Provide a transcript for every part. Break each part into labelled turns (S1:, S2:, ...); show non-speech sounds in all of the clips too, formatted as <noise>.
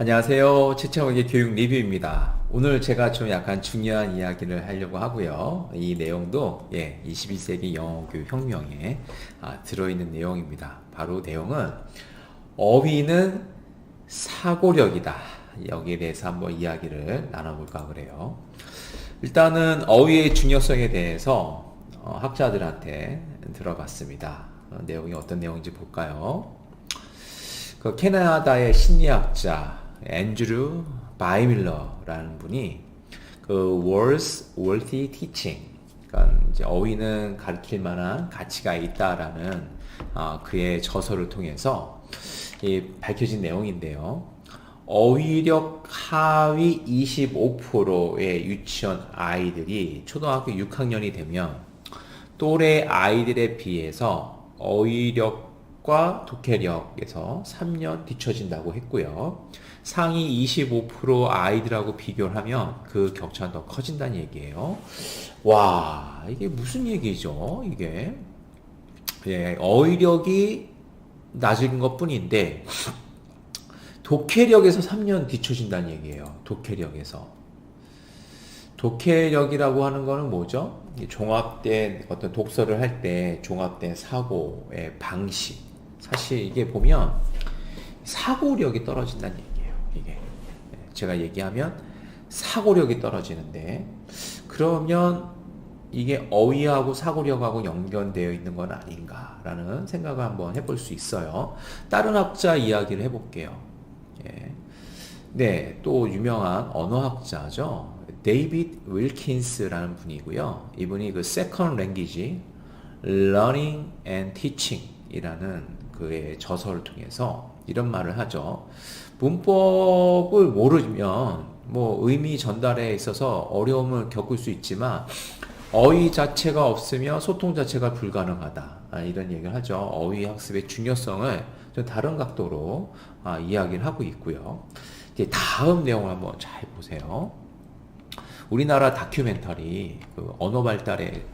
S1: 안녕하세요. 최창욱의 교육 리뷰입니다. 오늘 제가 좀 약간 중요한 이야기를 하려고 하고요. 이 내용도 예, 21세기 영어 교육 혁명에 아, 들어있는 내용입니다. 바로 내용은 어휘는 사고력이다. 여기에 대해서 한번 이야기를 나눠볼까 그래요. 일단은 어휘의 중요성에 대해서 어, 학자들한테 들어봤습니다. 어, 내용이 어떤 내용인지 볼까요? 그 캐나다의 심리학자 앤드루 바이밀러라는 분이 그 words worthy teaching 그러니까 이제 어휘는 가르칠 만한 가치가 있다라는 아, 그의 저서를 통해서 이 밝혀진 내용인데요. 어휘력 하위 25%의 유치원 아이들이 초등학교 6학년이 되면 또래 아이들에 비해서 어휘력 과 독해력에서 3년 뒤처진다고 했고요. 상위 25% 아이들하고 비교를 하면 그 격차는 더 커진다는 얘기예요. 와, 이게 무슨 얘기죠? 이게. 예, 어휘력이 낮은 것 뿐인데, 독해력에서 3년 뒤처진다는 얘기예요. 독해력에서. 독해력이라고 하는 거는 뭐죠? 이 종합된 어떤 독서를 할 때 종합된 사고의 방식. 사실 이게 보면 사고력이 떨어진다는 얘기예요. 이게. 제가 얘기하면 사고력이 떨어지는데 그러면 이게 어휘하고 사고력하고 연결되어 있는 건 아닌가라는 생각을 한번 해볼 수 있어요. 다른 학자 이야기를 해볼게요. 예. 네, 또 유명한 언어학자죠. 데이빗 윌킨스라는 분이고요. 이분이 그 Second Language, Learning and Teaching이라는 그의 저서를 통해서 이런 말을 하죠. 문법을 모르면 뭐 의미 전달에 있어서 어려움을 겪을 수 있지만 어휘 자체가 없으면 소통 자체가 불가능하다. 아, 이런 얘기를 하죠. 어휘 학습의 중요성을 좀 다른 각도로 아, 이야기를 하고 있고요. 이제 다음 내용을 한번 잘 보세요. 우리나라 다큐멘터리 그 언어 발달의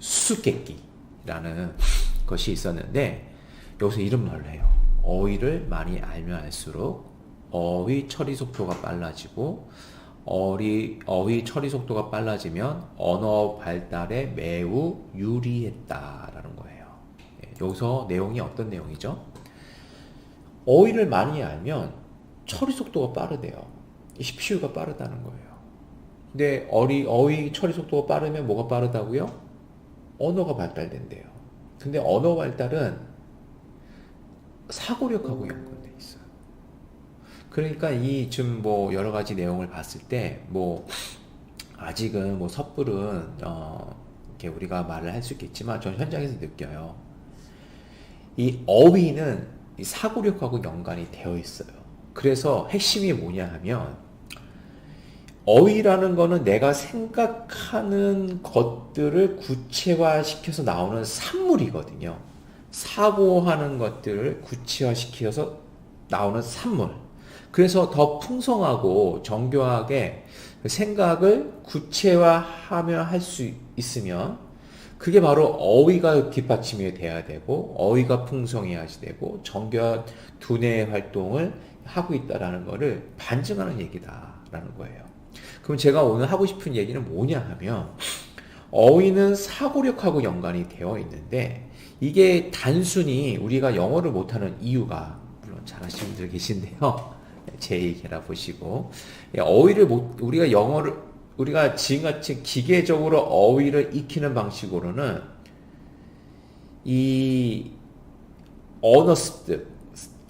S1: 수수께끼라는 것이 있었는데 여기서 이런 말을 해요. 어휘를 많이 알면 알수록 어휘 처리 속도가 빨라지고 어리, 어휘 처리 속도가 빨라지면 언어 발달에 매우 유리했다라는 거예요. 예, 여기서 내용이 어떤 내용이죠? 어휘를 많이 알면 처리 속도가 빠르대요. CPU가 빠르다는 거예요. 근데 어리, 어휘 처리 속도가 빠르면 뭐가 빠르다고요? 언어가 발달된대요. 근데 언어 발달은 사고력하고 연관돼 있어요. 그러니까 이 지금 뭐 여러 가지 내용을 봤을 때 뭐 아직은 뭐 섣불은 어 이렇게 우리가 말을 할 수 있겠지만 전 현장에서 느껴요. 이 어휘는 이 사고력하고 연관이 되어 있어요. 그래서 핵심이 뭐냐 하면 어휘라는 거는 내가 생각하는 것들을 구체화시켜서 나오는 산물이거든요. 사고하는 것들을 구체화시켜서 나오는 산물. 그래서 더 풍성하고 정교하게 생각을 구체화하며 할 수 있으면 그게 바로 어휘가 뒷받침이 돼야 되고 어휘가 풍성해야 되고 정교한 두뇌 활동을 하고 있다라는 것을 반증하는 얘기다라는 거예요. 그럼 제가 오늘 하고 싶은 얘기는 뭐냐 하면 어휘는 사고력하고 연관이 되어 있는데 이게 단순히 우리가 영어를 못하는 이유가 물론 잘하시는 분들 계신데요. <laughs> 제 얘기라 보시고 어휘를 못 우리가 영어를 우리가 지금같이 기계적으로 어휘를 익히는 방식으로는 이 언어 습득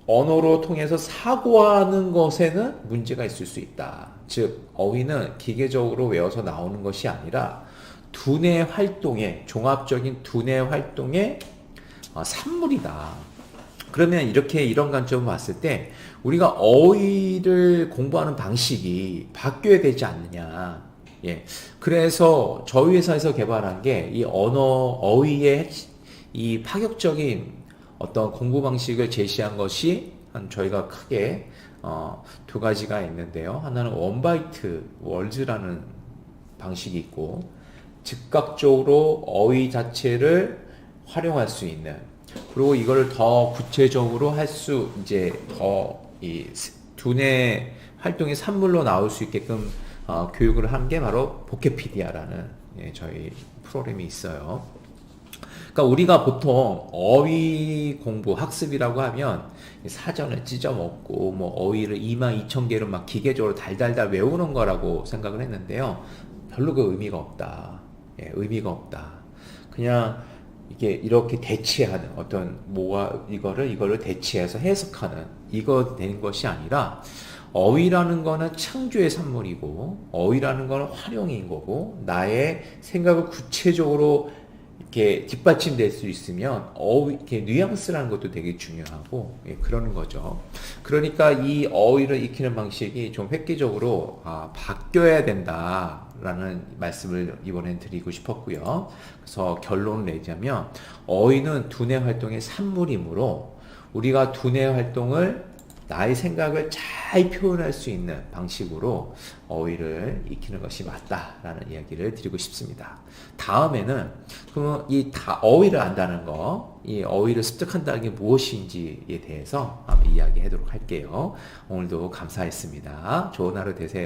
S1: 언어로 통해서 사고하는 것에는 문제가 있을 수 있다. 즉 어휘는 기계적으로 외워서 나오는 것이 아니라 두뇌 활동의 종합적인 두뇌 활동의 어, 산물이다. 그러면 이렇게 이런 관점을 봤을 때 우리가 어휘를 공부하는 방식이 바뀌어야 되지 않느냐. 예. 그래서 저희 회사에서 개발한 게 이 언어 어휘의 이 파격적인 어떤 공부 방식을 제시한 것이 한 저희가 크게 어, 두 가지가 있는데요. 하나는 원바이트 월즈라는 방식이 있고 즉각적으로 어휘 자체를 활용할 수 있는 그리고 이거를 더 구체적으로 할 수 이제 더 이 두뇌 활동이 산물로 나올 수 있게끔 어, 교육을 한 게 바로 보케피디아라는 예, 저희 프로그램이 있어요. 그러니까 우리가 보통 어휘 공부 학습이라고 하면 사전을 찢어 먹고 뭐 어휘를 2만 2천 개로 막 기계적으로 달달달 외우는 거라고 생각을 했는데요. 별로 그 의미가 없다. 예, 의미가 없다. 그냥 이게 이렇게 대치하는 어떤 뭐가 이거를 이거를 대치해서 해석하는 이거 되는 것이 아니라 어휘라는 거는 창조의 산물이고 어휘라는 거는 활용인 거고 나의 생각을 구체적으로 이렇게 뒷받침될 수 있으면 어휘 이렇게 뉘앙스라는 것도 되게 중요하고 예, 그러는 거죠. 그러니까 이 어휘를 익히는 방식이 좀 획기적으로 아, 바뀌어야 된다라는 말씀을 이번엔 드리고 싶었고요. 그래서 결론을 내자면 어휘는 두뇌 활동의 산물이므로 우리가 두뇌 활동을 나의 생각을 잘 표현할 수 있는 방식으로 어휘를 익히는 것이 맞다라는 이야기를 드리고 싶습니다. 다음에는 그러면 이 다 어휘를 안다는 거, 이 어휘를 습득한다는 게 무엇인지에 대해서 한번 이야기하도록 할게요. 오늘도 감사했습니다. 좋은 하루 되세요.